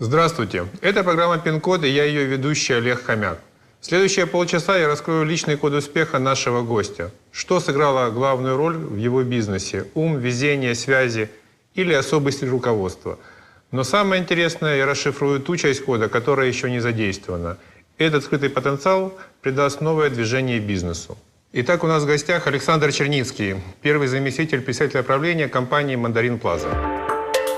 Здравствуйте. Это программа «Пин-код» и я ее ведущий Олег Хомяк. В следующие полчаса я раскрою личный код успеха нашего гостя. Что сыграло главную роль в его бизнесе? Ум, везение, связи или особый стиль руководства? Но самое интересное, я расшифрую ту часть кода, которая еще не задействована. Этот скрытый потенциал придаст новое движение бизнесу. Итак, у нас в гостях Александр Черницкий, первый заместитель председателя правления компании «Мандарин Плаза».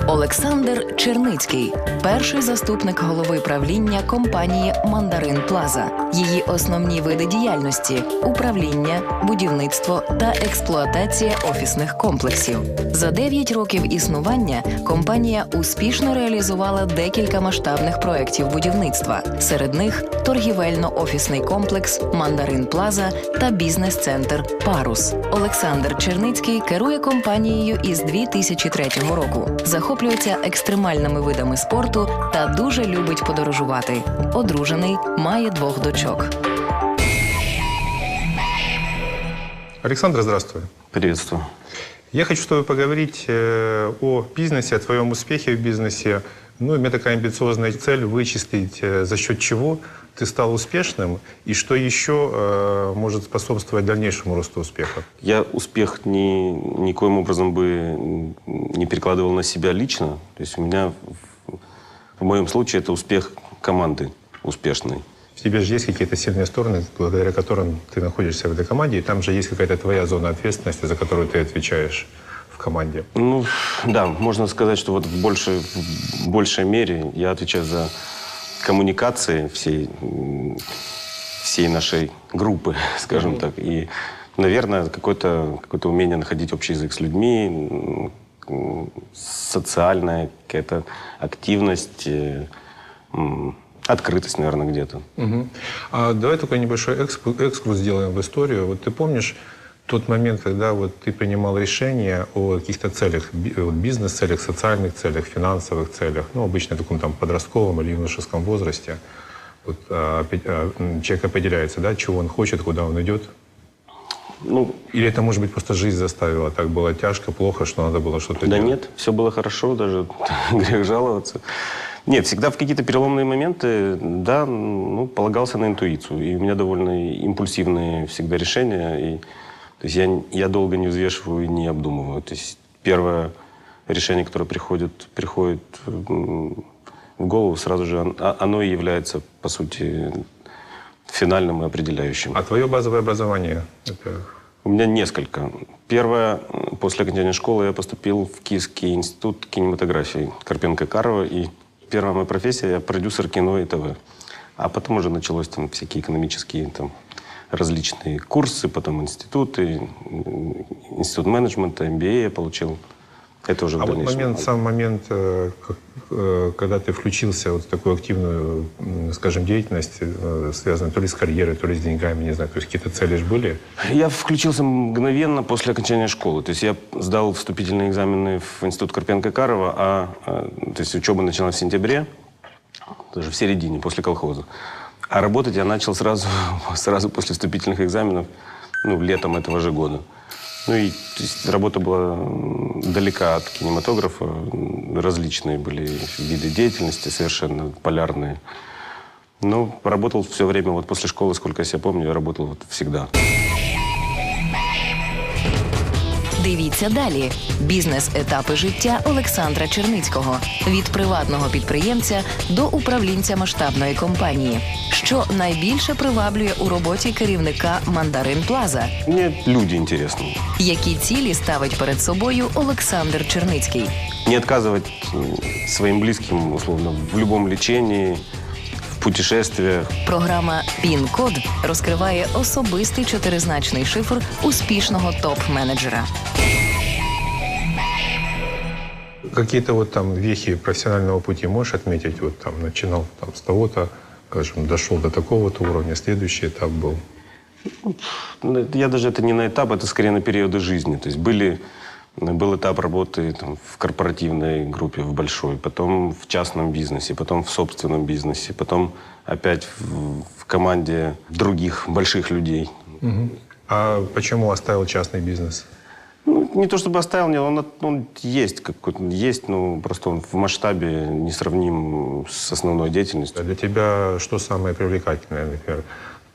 Олександр Черницький, перший заступник голови правління компанії Мандарин Плаза. Її основні види діяльності управління, будівництво та експлуатація офісних комплексів. За 9 років існування компанія успішно реалізувала декілька масштабних проєктів будівництва. Серед них торгівельно-офісний комплекс Мандарин Плаза та бізнес-центр Парус. Олександр Черницький керує компанією із 2003 року. Захоплюється екстремальними видами спорту та дуже любить подорожувати. Одружений, має двох дочок. Александр, здравствуй. Приветствую. Я хочу с тобой поговорить э, о бизнесе, о твоем успехе в бизнесе. Ну, у меня такая амбициозная цель вычислить, э, за счет чего ты стал успешным и что еще э, может способствовать дальнейшему росту успеха. Я успех ни, никоим образом бы не перекладывал на себя лично. То есть у меня, в, в моем случае, это успех команды успешной. В тебе же есть какие-то сильные стороны, благодаря которым ты находишься в этой команде, и там же есть какая-то твоя зона ответственности, за которую ты отвечаешь в команде. Ну, да, можно сказать, что вот в большей, в большей мере я отвечаю за коммуникации всей, всей нашей группы, скажем так. И, наверное, какое-то какое умение находить общий язык с людьми, социальная какая-то активность, э, открытость, наверное, где-то. Мгм. А давай только небольшой экску- экскурс сделаем в историю. Вот ты помнишь тот момент, когда вот ты принимал решение о каких-то целях, бизнес-целях, социальных целях, финансовых целях, ну, обычно в таком там подростковом или юношеском возрасте. Вот, а, а, человек определяется, да, чего он хочет, куда он идет. Ну, Или это, может быть, просто жизнь заставила, так было тяжко, плохо, что надо было что-то Да делать? нет, все было хорошо, даже грех жаловаться. Нет, всегда в какие-то переломные моменты, да, ну, полагался на интуицию. И у меня довольно импульсивные всегда решения. И, то есть я, я долго не взвешиваю и не обдумываю. То есть первое решение, которое приходит, приходит в голову, сразу же он- оно и является, по сути, финальным и определяющим. А твое базовое образование? Это... У меня несколько. Первое, после окончания школы я поступил в Киевский институт кинематографии Карпенко Карова. И первая моя профессия – я продюсер кино и ТВ. А потом уже началось там всякие экономические там, различные курсы, потом институты, институт менеджмента, MBA я получил. Это уже в А вот момент, сам момент, э, э, когда ты включился вот в такую активную, скажем, деятельность, э, связанную то ли с карьерой, то ли с деньгами, не знаю, то есть какие-то цели же были? Я включился мгновенно после окончания школы. То есть я сдал вступительные экзамены в институт Карпенко-Карова, а, а, то есть учеба началась в сентябре, даже в середине, после колхоза. А работать я начал сразу, сразу после вступительных экзаменов, ну, летом этого же года. Ну и то есть, работа была далека от кинематографа, различные были виды деятельности, совершенно полярные. Но работал все время, вот после школы, сколько я себя помню, я работал вот всегда. Дивіться далі: бізнес-етапи життя Олександра Черницького від приватного підприємця до управлінця масштабної компанії, що найбільше приваблює у роботі керівника Мандарин Плаза. Мне люди интересны. Які цілі ставить перед собою Олександр Черницький? Не отказывать м, своим близким, условно, в лечении, в путешествиях. Програма Пін-код розкриває особистий чотиризначний шифр успішного топ-менеджера. Какие-то вот там вехи профессионального пути можешь отметить? Вот там начинал там с того-то, скажем, дошел до такого-то уровня, следующий этап был. Ну, Я даже это не на этап, это скорее на периоды жизни. То есть были, был этап работы там, в корпоративной группе, в большой, потом в частном бизнесе, потом в собственном бизнесе, потом опять в, в команде других больших людей. А почему оставил частный бизнес? Ну, не то чтобы оставил, не, он, он есть, какой-то, есть, но просто он в масштабе несравним с основной деятельностью. А Для тебя что самое привлекательное, например?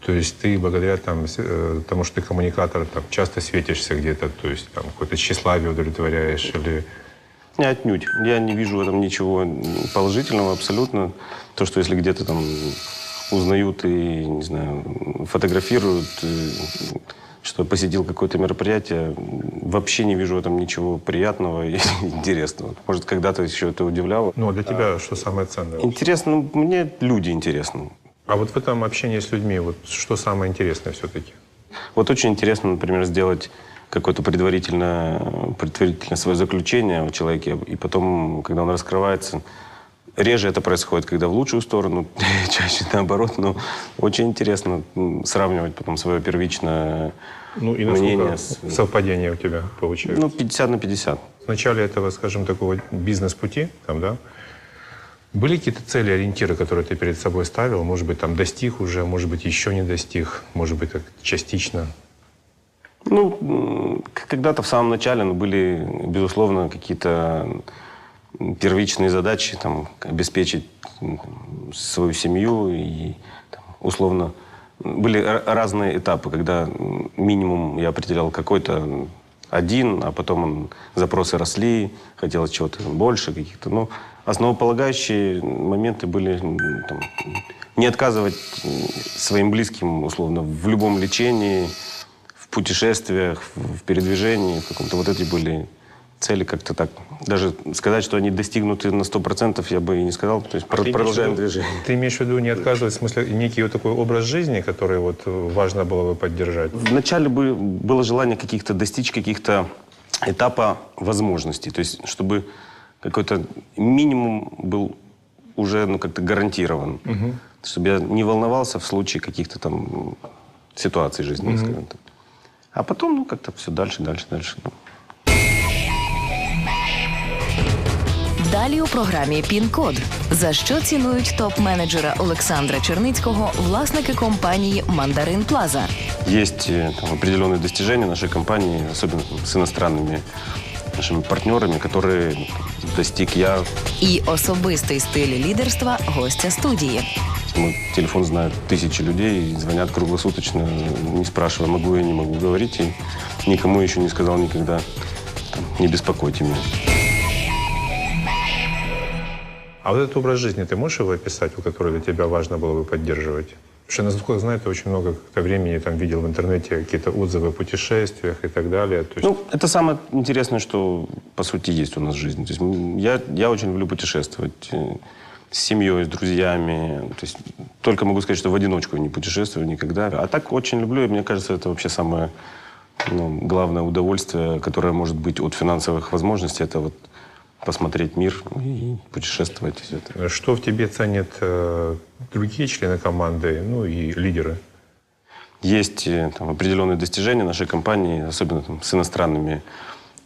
То есть ты благодаря там, э, тому, что ты коммуникатор, там, часто светишься где-то, то есть там какое-то тщеславие удовлетворяешь или... Не, отнюдь. Я не вижу в этом ничего положительного абсолютно. То, что если где-то там узнают и, не знаю, фотографируют, э, что посетил какое-то мероприятие, вообще не вижу в этом ничего приятного и интересного. Может, когда-то еще это удивляло. Ну, а для тебя что самое ценное? Интересно, ну, мне люди интересны. А вот в этом общении с людьми, вот что самое интересное все-таки? Вот очень интересно, например, сделать какое-то предварительное, предварительное свое заключение о человеке, и потом, когда он раскрывается, реже это происходит, когда в лучшую сторону, чаще наоборот, но очень интересно сравнивать потом свое первичное Ну и мнение с... совпадение у тебя получается? Ну, 50 на 50. В начале этого, скажем, такого бизнес-пути, там, да, были какие-то цели, ориентиры, которые ты перед собой ставил? Может быть, там достиг уже, может быть, еще не достиг, может быть, так частично. Ну, когда-то в самом начале ну, были, безусловно, какие-то первичные задачи, там, обеспечить свою семью и, там, условно, были разные этапы, когда минимум я определял какой-то один, а потом он, запросы росли, хотелось чего-то больше, каких-то, ну, основополагающие моменты были там, не отказывать своим близким, условно, в любом лечении, в путешествиях, в передвижении, в каком-то вот эти были цели как-то так. Даже сказать, что они достигнуты на 100%, я бы и не сказал. То есть А продолжаем виду- движение. Ты имеешь в виду не отказывать, в смысле, некий вот такой образ жизни, который вот важно было бы поддержать? Вначале бы было желание каких-то достичь каких-то этапа возможностей. То есть, чтобы какой-то минимум был уже ну, как-то гарантирован. Чтобы я не волновался в случае каких-то там ситуаций жизненных, скажем так. А потом, ну, как-то все дальше, дальше, дальше. Ну, Далі у програмі Пін-код. За що цінують топ-менеджера Олександра Черницького власники компанії Мандарин Плаза? Есть э, там, определенные достижения нашей компании, особенно там, с иностранными нашими партнерами, которые достиг я. І особистий стиль лідерства гостя студії. Мой телефон знает тысячи людей, и звонят круглосуточно, не спрашивая, могу я, не могу говорить. И никому еще не сказал никогда, там, не беспокойте меня. А вот этот образ жизни, ты можешь его описать, вот, который для тебя важно было бы поддерживать? Что, насколько знаю, ты очень много как-то времени там видел в интернете какие-то отзывы о путешествиях и так далее. То есть, Ну, это самое интересное, что, по сути, есть у нас в жизни. То есть я, я очень люблю путешествовать э, с семьей, с друзьями. То есть только могу сказать, что в одиночку не путешествую никогда. А так очень люблю, и мне кажется, это вообще самое ну, главное удовольствие, которое может быть от финансовых возможностей, это вот посмотреть мир и путешествовать. Все это. что в тебе ценят э, другие члены команды, ну и лидеры? Есть э, там, определенные достижения нашей компании, особенно там, с иностранными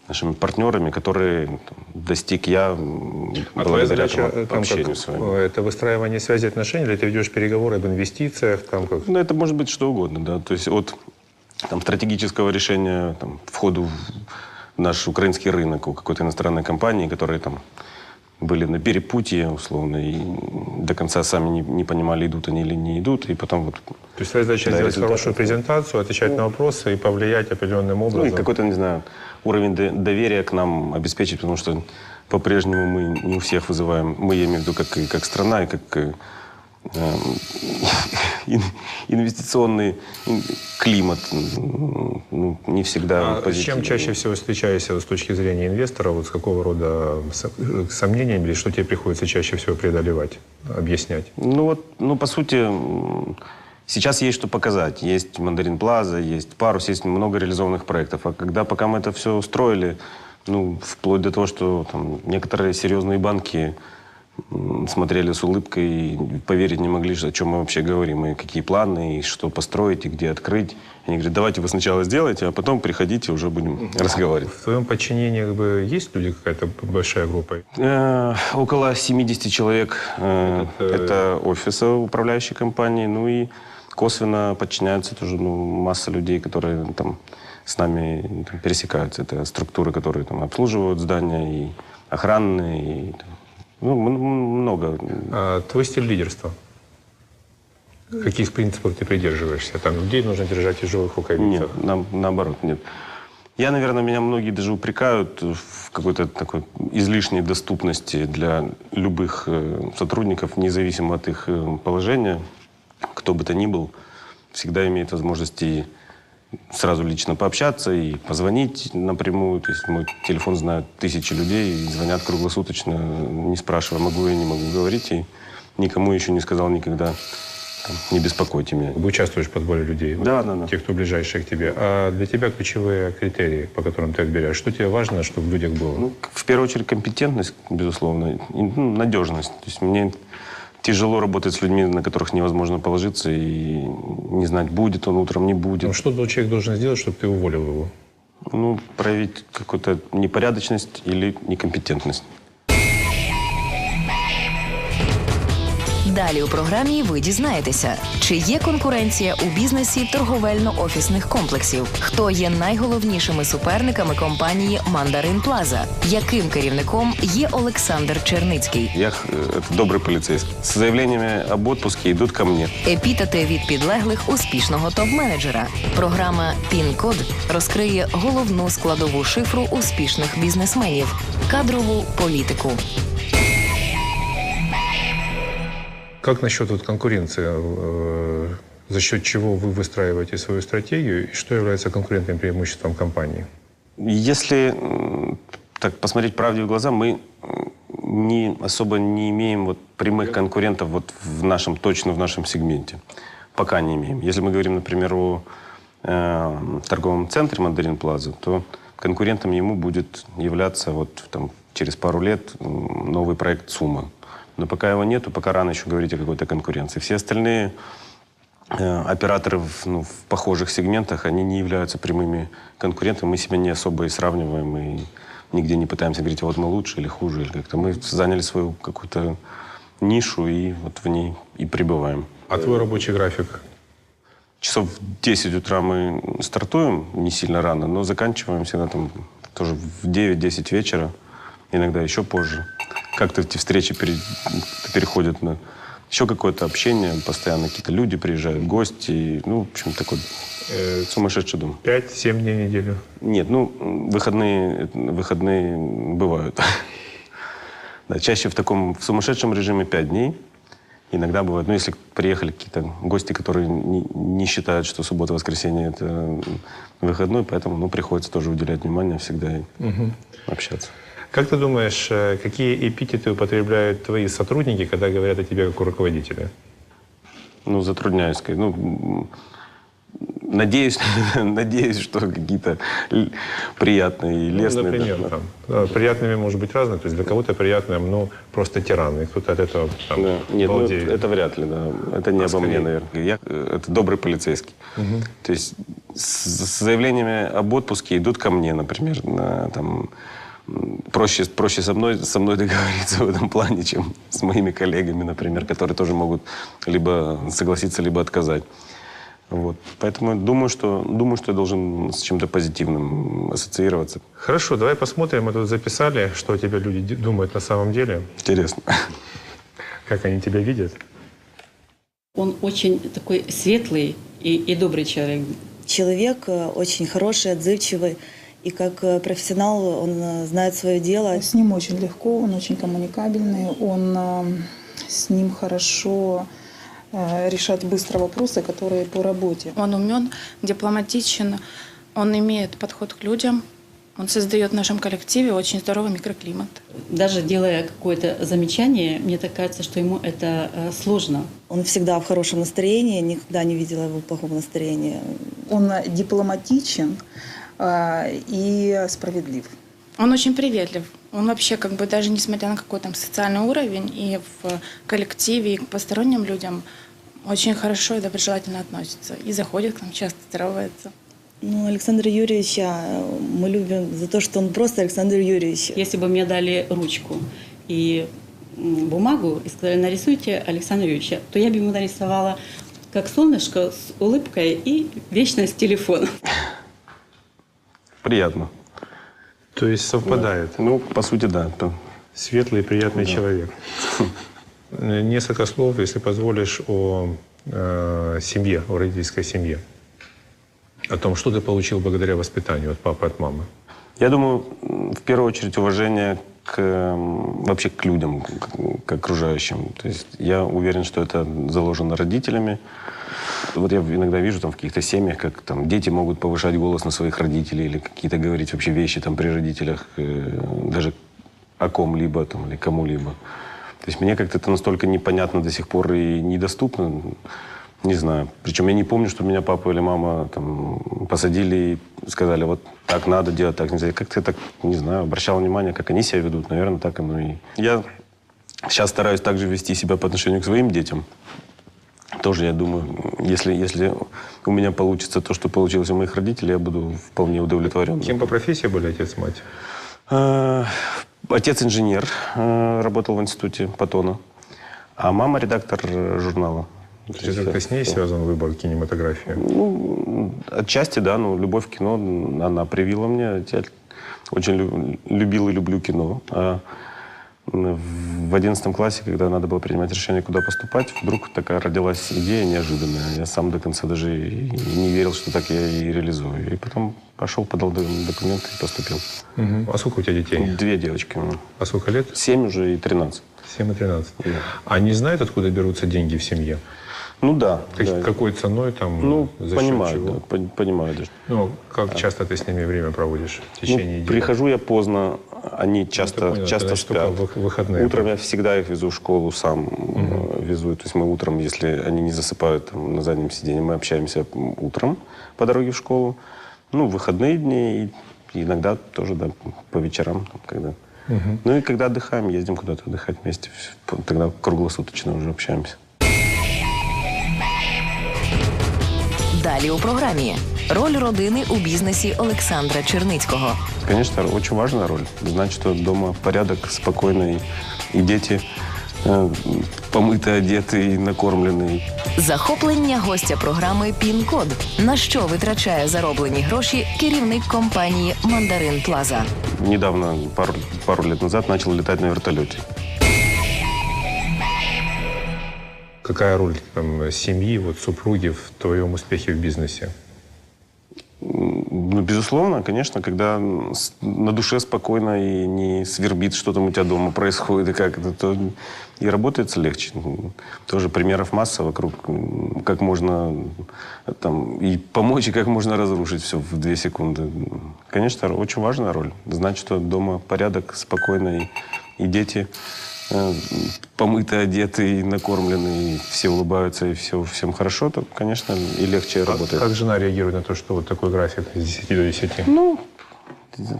нашими партнерами, которые там, достиг я А благодаря задача этому э, там, общению как, с вами. это выстраивание связи отношений, или ты ведешь переговоры об инвестициях, там как? Ну, это может быть что угодно, да. То есть от там, стратегического решения там, входу в наш украинский рынок у какой-то иностранной компании, которые там были на перепутье, условно, и до конца сами не, не понимали, идут они или не идут, и потом вот То есть твоя задача Да, сделать результат хорошую презентацию, отвечать на вопросы и повлиять определенным Ну, образом. и какой-то, не знаю, уровень до- доверия к нам обеспечить, потому что по-прежнему мы не у всех вызываем, мы, я имею в виду, как, и как страна, и как э, инвестиционный ин- климат, ну, не всегда А с чем позитивный. чаще всего встречаешься с точки зрения инвестора, вот с какого рода э, сомнениями, или что тебе приходится чаще всего преодолевать, объяснять? Ну вот, ну по сути, сейчас есть что показать. Есть Мандарин Плаза, есть Парус, есть много реализованных проектов. А когда пока мы это все строили, ну, вплоть до того, что там некоторые серьезные банки смотрели с улыбкой и поверить не могли, о чем мы вообще говорим, и какие планы, и что построить, и где открыть. Они говорят, давайте вы сначала сделайте, а потом приходите, уже будем разговаривать. В твоем подчинении как бы, есть люди, какая-то большая группа? Э, Около 70 человек э, Это- это офисы управляющей компании, ну и косвенно подчиняются тоже ну, масса людей, которые там с нами там, пересекаются. Это структуры, которые там обслуживают здания, и охранные, и там, ну, много. А твой стиль лидерства? Каких принципов ты придерживаешься? Там людей нужно держать в тяжелых рукавицах. Нет, на- наоборот, нет. Я, наверное, меня многие даже упрекают в какой-то такой излишней доступности для любых э, сотрудников, независимо от их э, положения, кто бы то ни был, всегда имеет возможность и сразу лично пообщаться и позвонить напрямую. То есть мой телефон знают тысячи людей и звонят круглосуточно, не спрашивая, могу я, не могу говорить. И никому еще не сказал никогда, там, не беспокойте меня. Вы участвуешь в подборе людей? Да, да, да. Тех, кто ближайшие к тебе. А для тебя ключевые критерии, по которым ты отбираешь? Что тебе важно, чтобы в людях было? Ну, в первую очередь, компетентность, безусловно, и ну, надежность. То есть мне тяжело работать с людьми, на которых невозможно положиться и не знать, будет он утром, не будет. Ну, что человек должен сделать, чтобы ты уволил его? Ну, проявить какую-то непорядочность или некомпетентность. Далі у програмі ви дізнаєтеся, чи є конкуренція у бізнесі торговельно-офісних комплексів, хто є найголовнішими суперниками компанії Мандарин Плаза, яким керівником є Олександр Черницький. Я э, это добрый полицейский. С заявлениями об отпуске идут ко мне. Епітети від підлеглих успішного топ-менеджера. Програма Пін-код розкриє головну складову шифру успішних бізнесменів кадрову політику. Как насчет вот конкуренции? э, За счет чего вы выстраиваете свою стратегию? И что является конкурентным преимуществом компании? Если так посмотреть правде в глаза, мы не, особо не имеем вот прямых конкурентов вот в нашем, точно в нашем сегменте. Пока не имеем. Если мы говорим, например, о э, торговом центре Мандарин Плаза, то конкурентом ему будет являться вот там, через пару лет новый проект Сумма. Но пока его нету, пока рано еще говорить о какой-то конкуренции. Все остальные э, операторы в, ну, в похожих сегментах, они не являются прямыми конкурентами. Мы себя не особо и сравниваем, и нигде не пытаемся говорить, вот мы лучше или хуже. Или как-то. Мы заняли свою какую-то нишу и вот в ней и пребываем. А твой рабочий график? Часов в 10 утра мы стартуем, не сильно рано, но заканчиваем всегда там тоже в 9-10 вечера, иногда еще позже. Как-то эти встречи пере- переходят на еще какое-то общение, постоянно какие-то люди приезжают, гости, ну, в общем, такой Э, сумасшедший дом. 5-7 дней в неделю? Нет, ну, выходные, выходные бывают. Да, чаще в таком в сумасшедшем режиме 5 дней. Иногда бывает, ну, если приехали какие-то гости, которые не, не считают, что суббота, воскресенье – это выходной, поэтому, ну, приходится тоже уделять внимание всегда и общаться. Как ты думаешь, э, какие эпитеты употребляют твои сотрудники, когда говорят о тебе как о руководителе? Ну, затрудняюсь сказать. Ну, надеюсь, надеюсь, что какие-то приятные и Ну, лестные. да, например, да. там, э, приятными может быть разные. То есть для кого-то приятным, ну, просто тиран, и кто-то от этого там, Да. Нет, ну, это вряд ли, да. Это не А обо мне, скорее? наверное. Я э, это добрый полицейский. То есть с, с заявлениями об отпуске идут ко мне, например, на, там, проще, проще со, мной, со мной договориться в этом плане, чем с моими коллегами, например, которые тоже могут либо согласиться, либо отказать. Вот. Поэтому думаю, что, думаю, что я должен с чем-то позитивным ассоциироваться. Хорошо, давай посмотрим. Мы тут записали, что о тебе люди думают на самом деле, Интересно. как они тебя видят. Он очень такой светлый и, и добрый человек. Человек э, очень хороший, отзывчивый. И как э, профессионал он э, знает свое дело. С ним очень легко, он очень коммуникабельный, он э, с ним хорошо решать быстро вопросы, которые по работе. Он умен, дипломатичен, он имеет подход к людям, он создает в нашем коллективе очень здоровый микроклимат. Даже делая какое-то замечание, мне так кажется, что ему это сложно. Он всегда в хорошем настроении, никогда не видела его в плохом настроении. Он дипломатичен и справедлив. Он очень приветлив. Он вообще, как бы даже несмотря на какой там социальный уровень и в коллективе, и к посторонним людям, очень хорошо и доброжелательно относится. И заходит к нам часто, здоровается. Ну, Александра Юрьевича мы любим за то, что он просто Александр Юрьевич. Если бы мне дали ручку и бумагу и сказали, нарисуйте Александра Юрьевича, то я бы ему нарисовала как солнышко с улыбкой и вечность телефона. Приятно. То есть совпадает. Ну, по сути, да. То- Светлый и приятный человек. Э, Несколько слов, если позволишь, о э, семье, о родительской семье. О том, что ты получил благодаря воспитанию от папы, от мамы. Я думаю, в первую очередь уважение к вообще к людям, к, к окружающим. То есть я уверен, что это заложено родителями. Вот я иногда вижу там в каких-то семьях, как там дети могут повышать голос на своих родителей или какие-то говорить вообще вещи там при родителях, э, даже о ком-либо там или кому-либо. То есть мне как-то это настолько непонятно до сих пор и недоступно. Не знаю. Причем я не помню, что меня папа или мама там посадили и сказали, вот так надо делать, так нельзя. Я как-то так, не знаю, обращал внимание, как они себя ведут. Наверное, так оно и... Я сейчас стараюсь также вести себя по отношению к своим детям. Тоже, я думаю, если, если у меня получится то, что получилось у моих родителей, я буду вполне удовлетворен. Кем по профессии были отец и мать? Э, Отец инженер, э, работал в институте Патона, а мама редактор э, журнала. То есть это как-то с ней связан выбор кинематографии? Ну, отчасти, да, но любовь к кино она привила мне. Я очень лю- любил и люблю кино. А в одиннадцатом классе, когда надо было принимать решение, куда поступать, вдруг такая родилась идея неожиданная. Я сам до конца даже не верил, что так я и реализую. И потом пошел, подал документы и поступил. Мгм. А сколько у тебя детей? Две девочки. А сколько лет? Семь уже и тринадцать. 7 и 13. Они знают, откуда берутся деньги в семье? Ну да. Как- да. Какой ценой там? Ну, за понимаю, чего? да, пон- понимаю даже. Ну, как часто ты с ними время проводишь в Ну, течение недели? прихожу я поздно, они часто, понял, часто значит, спят. выходные. Утром я всегда их везу в школу, сам э, везу. То есть мы утром, если они не засыпают там, на заднем сиденье, мы общаемся утром по дороге в школу. Ну, в выходные дни и иногда тоже, да, по вечерам, когда. Ну и когда отдыхаем, ездим куда-то отдыхать вместе. Тогда круглосуточно уже общаемся. Далі у програмі роль родини у бізнесі Олександра Черницького. Конечно, очень важная роль. Знать, что дома порядок, спокойно, и, и дети э, помытые, одетые, и накормленные. Захоплення гостя програми Пін-код. На що витрачає зароблені гроші керівник компанії Мандарин Плаза. Недавно, пару, пару лет назад, начал летать на вертолете. Какая роль там, семьи, вот, супруги в твоем успехе в бизнесе? Ну, безусловно, конечно, когда на душе спокойно и не свербит, что там у тебя дома происходит, и как это, то и работается легче. Тоже примеров масса вокруг, как можно там, и помочь, и как можно разрушить все в две секунды. Конечно, очень важная роль. Знать, что дома порядок, спокойно, и, и дети э, одетые, накормленные, и все улыбаются, и все, всем хорошо, то, конечно, и легче А работает. Как жена реагирует на то, что вот такой график с 10 до 10? Ну,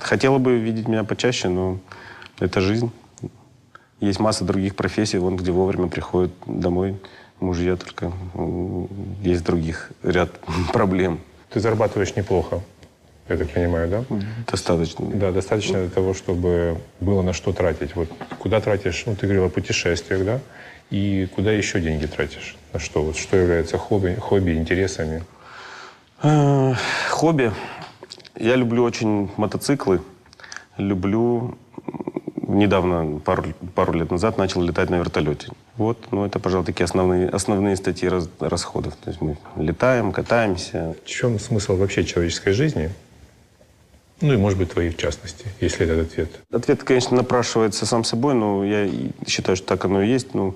хотела бы видеть меня почаще, но это жизнь. Есть масса других профессий, вон где вовремя приходят домой мужья, только есть других ряд проблем. Ты зарабатываешь неплохо, я так понимаю, да? Достаточно. Да, достаточно для того, чтобы было на что тратить. Вот куда тратишь, ну, ты говорил о путешествиях, да? И куда еще деньги тратишь? На что? Вот что является хобби, хобби интересами? Э, Хобби. Я люблю очень мотоциклы. Люблю... Недавно, пару, пару лет назад, начал летать на вертолете. Вот, ну, это, пожалуй, такие основные, основные статьи раз- расходов. То есть мы летаем, катаемся, В чем смысл вообще человеческой жизни? Ну и, может быть, твои в частности, если этот ответ. Ответ, конечно, напрашивается сам собой, но я считаю, что так оно и есть. Ну,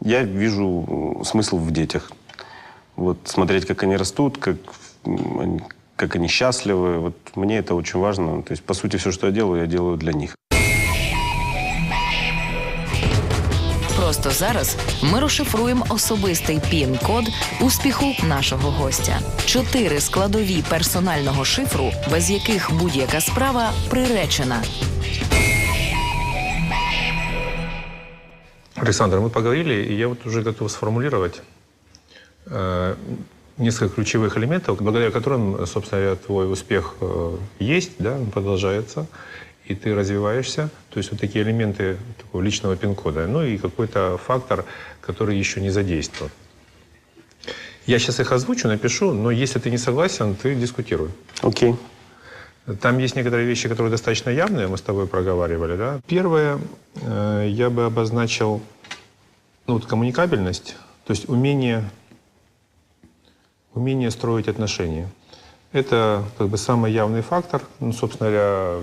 я вижу м, смысл в детях. Вот смотреть, как они растут, как, они- как они счастливы. Вот мне это очень важно. То есть, по сути, все, что я делаю, я делаю для них. Просто зараз ми розшифруємо особистий пін-код успіху нашого гостя. Чотири складові персонального шифру, без яких будь-яка справа приречена. Александр, мы поговорили, и я вот уже готов сформулировать э, несколько ключевых элементов, благодаря которым, собственно говоря, твой успех э, есть, да, он продолжается, И ты развиваешься. То есть вот такие элементы такого личного пин-кода. Ну и какой-то фактор, который еще не задействован. Я сейчас их озвучу, напишу, но если ты не согласен, ты дискутируй. Окей. Там есть некоторые вещи, которые достаточно явные, мы с тобой проговаривали. Да? Первое, э, я бы обозначил ну, вот коммуникабельность, то есть умение, умение строить отношения. Это как бы самый явный фактор. Ну, собственно говоря,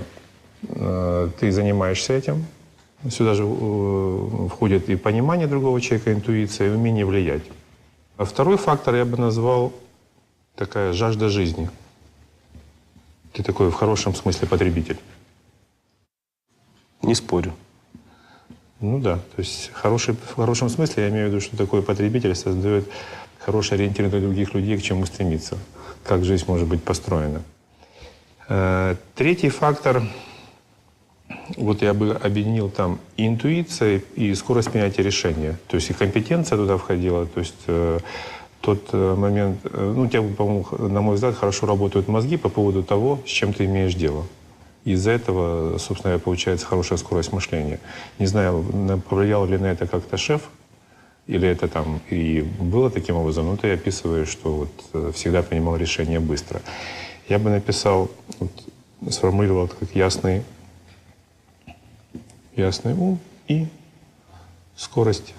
ты занимаешься этим. Сюда же э, входит и понимание другого человека, интуиция, и умение влиять. А второй фактор я бы назвал такая жажда жизни. Ты такой в хорошем смысле потребитель. Не спорю. Ну да, то есть хороший, в хорошем смысле я имею в виду, что такой потребитель создает хороший ориентир для других людей, к чему стремиться, как жизнь может быть построена. Э, Третий фактор, вот я бы объединил там и интуиция, и скорость принятия решения. То есть и компетенция туда входила, то есть э, тот э, момент, э, ну, тебя, по-моему, на мой взгляд, хорошо работают мозги по поводу того, с чем ты имеешь дело. Из-за этого, собственно, получается хорошая скорость мышления. Не знаю, на- повлиял ли на это как-то шеф, или это там и было таким образом, но ты описываешь, что вот э, всегда принимал решения быстро. Я бы написал, вот, сформулировал как ясный, ясный ум и скорость,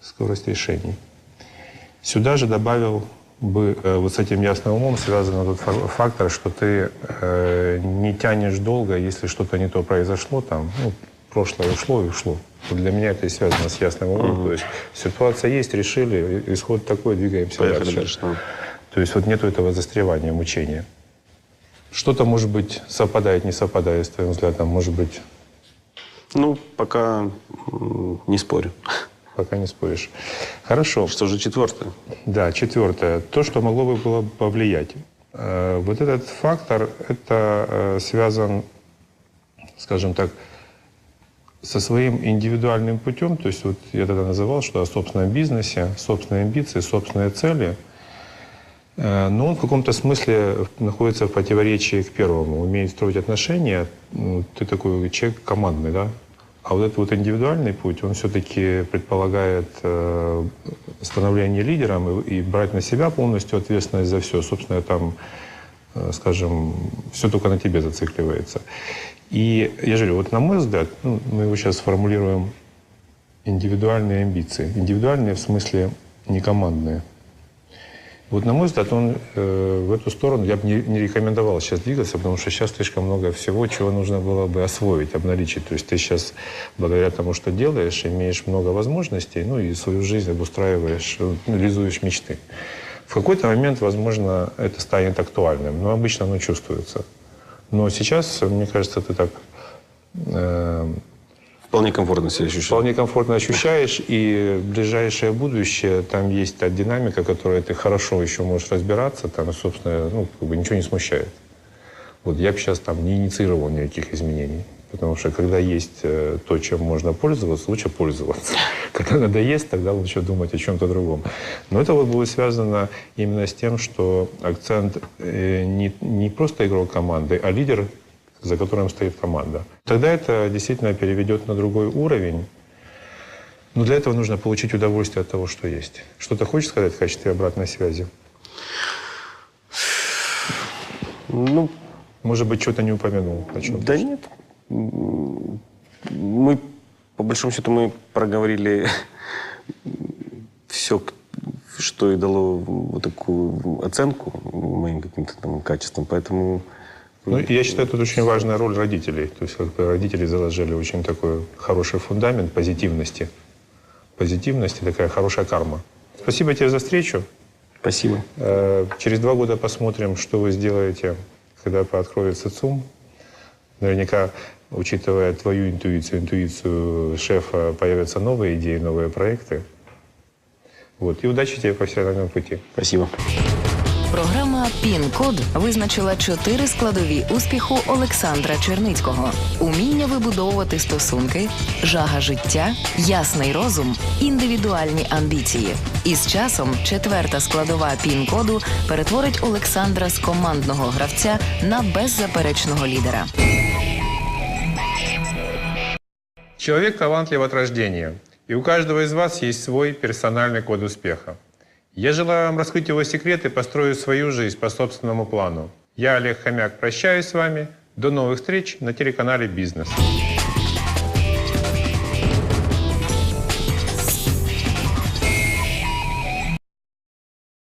скорость решений. Сюда же добавил бы э, вот с этим ясным умом связан тот фа- фактор, что ты э, не тянешь долго, если что-то не то произошло, там, ну, прошлое ушло и ушло. Вот для меня это и связано с ясным умом. То есть ситуация есть, решили, исход такой, двигаемся Поехали дальше. да. То есть вот нету этого застревания, мучения. Что-то, может быть, совпадает, не совпадает с твоим взглядом, может быть, Ну, пока не спорю. пока не споришь. Хорошо. Что же четвертое? Да, четвертое. То, что могло бы было бы повлиять. Э, Вот этот фактор, это э, связан, скажем так, со своим индивидуальным путем. То есть вот я тогда называл, что о собственном бизнесе, собственные амбиции, собственные цели. Э, Но он в каком-то смысле находится в противоречии к первому. Умеет строить отношения. Ну, Ты такой человек командный, да? А вот этот вот индивидуальный путь, он все-таки предполагает э, становление лидером и, брать на себя полностью ответственность за все. Собственно, там, э, скажем, все только на тебе зацикливается. И я же говорю, вот на мой взгляд, ну, мы его сейчас сформулируем индивидуальные амбиции. Индивидуальные в смысле не командные. Вот, на мой взгляд, он э, в эту сторону я бы не, не рекомендовал сейчас двигаться, потому что сейчас слишком много всего, чего нужно было бы освоить, обналичить. То есть ты сейчас, благодаря тому, что делаешь, имеешь много возможностей, ну и свою жизнь обустраиваешь, э, ну, реализуешь мечты. В какой-то момент, возможно, это станет актуальным, но обычно оно чувствуется. Но сейчас, мне кажется, ты так э, Вполне комфортно себя ощущаю. вполне комфортно ощущаешь, и ближайшее будущее, там есть та динамика, которой ты хорошо еще можешь разбираться, там, собственно, ну, как бы ничего не смущает. Вот я бы сейчас там не инициировал никаких изменений. Потому что когда есть э, то, чем можно пользоваться, лучше пользоваться. Когда надоест, тогда лучше думать о чем-то другом. Но это вот будет связано именно с тем, что акцент э, не, не просто игрок команды, а лидер, за которым стоит команда. Тогда это действительно переведет на другой уровень. Но для этого нужно получить удовольствие от того, что есть. Что-то хочешь сказать в качестве обратной связи? Ну, Может быть, что-то не упомянул. О чем да нет. Мы, по большому счету, мы проговорили все, что и дало вот такую оценку моим каким-то там качествам. Поэтому Ну, я считаю, тут очень важная роль родителей. То есть как бы родители заложили очень такой хороший фундамент позитивности. Позитивности, такая хорошая карма. Спасибо тебе за встречу. спасибо. Э, Через два года посмотрим, что вы сделаете, когда пооткроется ЦУМ. Наверняка, учитывая твою интуицию, интуицию шефа, появятся новые идеи, новые проекты. Вот. И удачи тебе по профессиональному пути. Спасибо. Програма Пін-код визначила чотири складові успіху Олександра Черницького: уміння вибудовувати стосунки, жага життя, ясний розум, індивідуальні амбіції. І з часом четверта складова пін-коду перетворить Олександра з командного гравця на беззаперечного лідера. Человек талантлив от рождения, и у каждого из вас есть свой персональный код успеха. Я желаю вам раскрыть его секреты и построю свою жизнь по собственному плану. Я, Олег Хомяк, прощаюсь с вами. До новых встреч на телеканале «Бизнес».